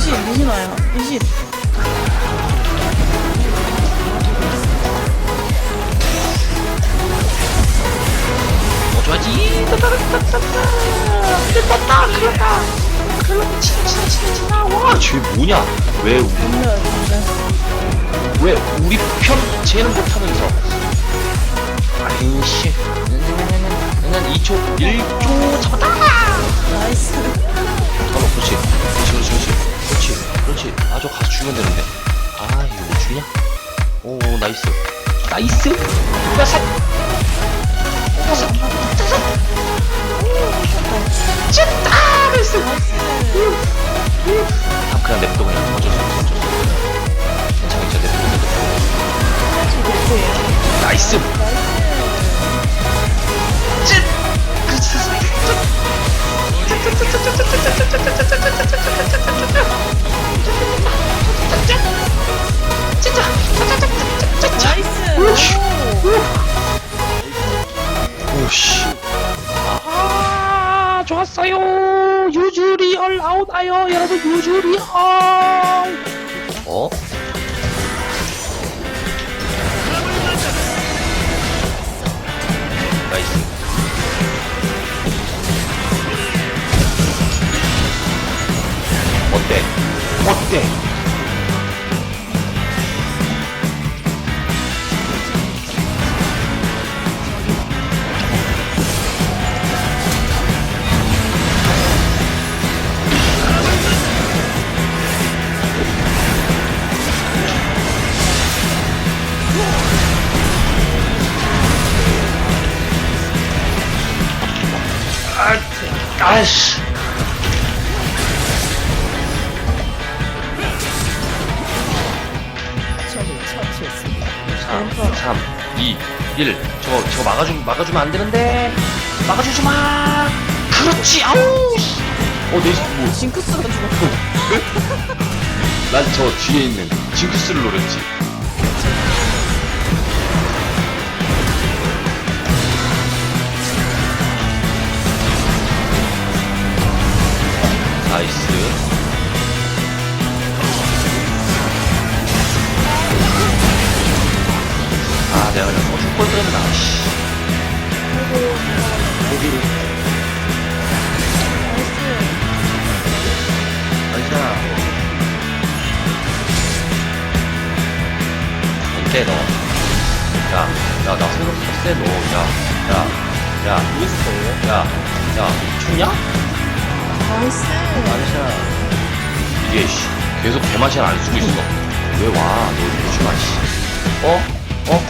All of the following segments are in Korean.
20, 20 와요. 20. 어쩌지? 됐다, 그렇다. 그럼 치나, 치나, 치나, 치나. 와, 쟤 뭐냐? 왜 우리, 분명 왜 우리 편 쟤는 못하면서? 아이씨. 난 2초, 1초 잡았다. 나이스. 잠깐만, 그렇지. 지금 그렇지. 그렇지. 아저 가서 주면 되는데. 아, 이거 못 주냐? 오, 나이스. 나이스! 야, 사! 오, 사! 사! 찐다! 나이스! 아, 그냥 냅둬, 그냥. 어쩔 수 없어, 어쩔 수 없어. 괜찮아, 괜찮아, 냅둬, 냅둬. 나이스! 유주리얼 나오나요? 여러분, 유주리얼. 어? 나이스. 어때? 어때? 아씨. 3, 3, 2, 1. 저거, 저거 막아주, 막아주면 안 되는데. 막아주지 마. 그렇지, 아우. 씨. 어, 내, 뭐. 징크스가 죽었어. 난 저 뒤에 있는 징크스를 노렸지. 나이스. 아, 내가 그냥 뭐 죽걸 그랬나, 씨. 고기를. 나이스. 나이스. 어때 너? 야, 야, 나 생각보다 세 너. 야, 야, 야, 누구 야, 야, 춥냐? 나이스. 나이스. 이게 씨, 계속 개맛이 안 쓰고 있어. 왜 와? 너 조심하 씨. 어? 어?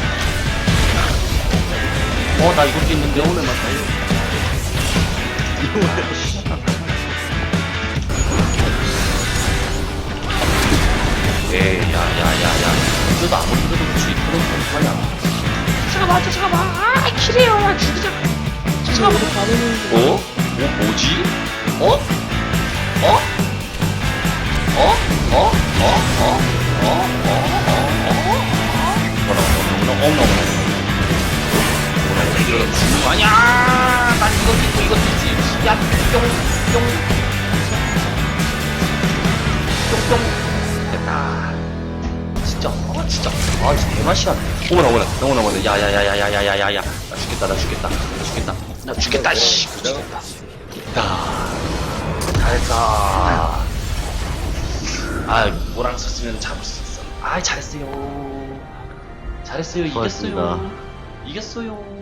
어, 나 이것도 있는데 오늘 맞다. 에이, 야, 야, 야, 야. 그래도 아무리 그래도 그렇지. 그런 건 아니야. 잠깐만, 저 잠깐만. 아, 키래요. 야, 죽이자. 저 잠깐만. 다루는 어? 어? 뭐지? 어머나. 어머나, 이거 죽는 거 아니야! 난 이것도 있고, 이것도 있지. 야, 뿅, 뿅. 뿅, 뿅. 됐다. 진짜, 아, 진짜. 아, 진짜 개맛이야. 어머나, 어머나, 어머나, 어머나. 야, 야, 야, 야, 야, 야, 야, 야, 야. 나 죽겠다, 나 죽겠다. 나 죽겠다. 나 죽겠다, 씨. 죽겠다. 야, 잘했다. 아, 뭐랑 썼으면 잡을 수 있어. 아, 잘했어요. 잘했어요. 고맙습니다. 이겼어요. 이겼어요.